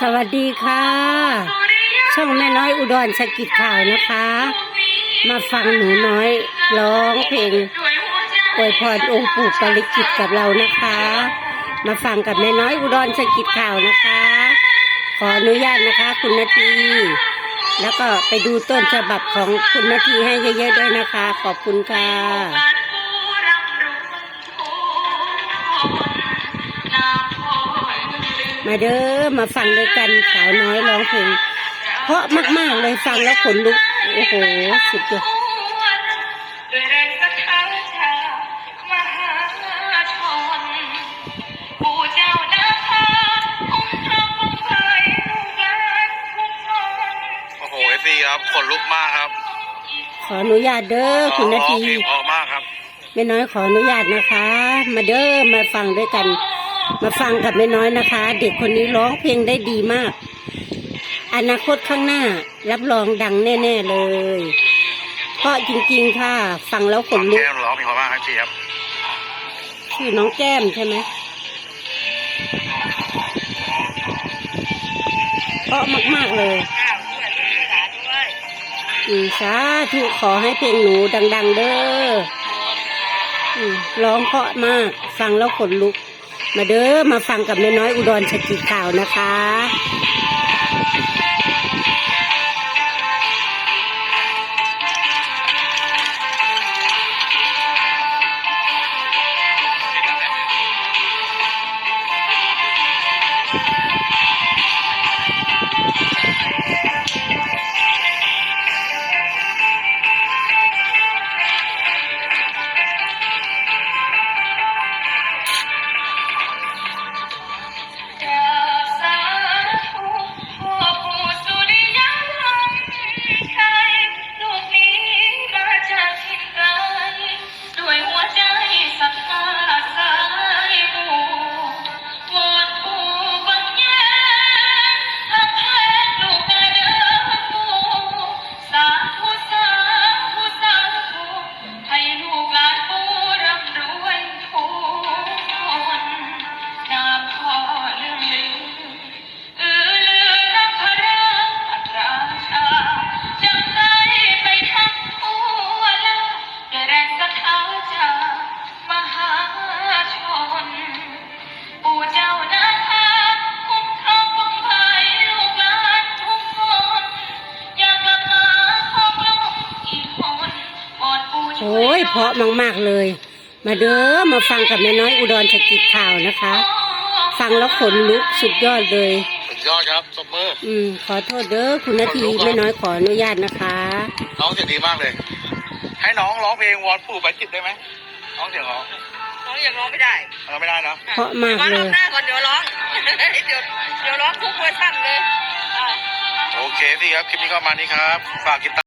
สวัสดีค่ะ ช่องแม่น้อยอุดรสกิจข่าวนะคะ มาฟังหนูน้อยร้องเพลงอวยพรองค์ปู่ปริกิตกับเรานะคะ มาฟังกับแม่น้อยอุดรสกิจข่าวนะคะ ขออนุญาตนะคะ คุณนาทีแล้วก็ไปดูต้นฉบับของคุณนาทีให้เยอะๆด้วยนะคะ ขอบคุณค่ะ มาเด้อมาฟังด้วยกันสาวน้อยร้องเพลงเพราะมาก ๆ เลยฟังแล้วขนลุก โอ้โห สุดยอดด้วยแรงศรัทธาชามหาชนปู่เจ้านาคาองค์พระองค์ไทยลูกหลานทุกคนโอ้โหเอฟซีครับขนลุกมากครับ ขออนุญาตเด้อคุณนาทีร้องเพลงเพราะมากครับแม่น้อยขออนุญาตนะคะ มาเด้อมาฟังด้วยกัน มาฟังกับแม่น้อยนะคะ เด็กคนนี้ร้องเพลงได้ดีมาก อนาคตข้างหน้ารับรองดังแน่ ๆ เลยเพราะจริง ๆ ค่ะ ฟังแล้วขนลุกแก้มร้องเพลงเพราะมากครับเชีครับชื่อน้องแก้มใช่ไหมเพราะมาก ๆ เลยข้าวด้วยลูกหลานด้วยอืมสาธุขอให้เพลงหนูดัง ๆ เด้ออืมร้องเพราะมาก ฟังแล้วขนลุก มาเด้อมาฟังกับแม่น้อยอุดรชกิจข่าวนะคะ โอ้ยเพราะมากๆเลย มาเด้อมาฟังกับแม่น้อยอุดรสกิจข่าวนะคะ ฟังแล้วขนลุกสุดยอดเลย สุดยอดครับตบมืออืมขอโทษเด้อคุณนาทีแม่น้อยขออนุญาตนะคะ น้องเสียงดีมากเลย ให้น้องร้องเพลงวอนปู่ไปจิตได้ไหมน้องเสียงร้องน้องยังร้องไม่ได้เออไม่ได้นะเพราะมากมาเลรอบยหน้าก่อนเดี๋ยวร้องเดี๋ยวเดี๋ยวร้องทุกเวอร์ชันเลยอ่าโอเคพี่ครับคลิปนี้ก็ประมาณนี้ครับฝากติดตาม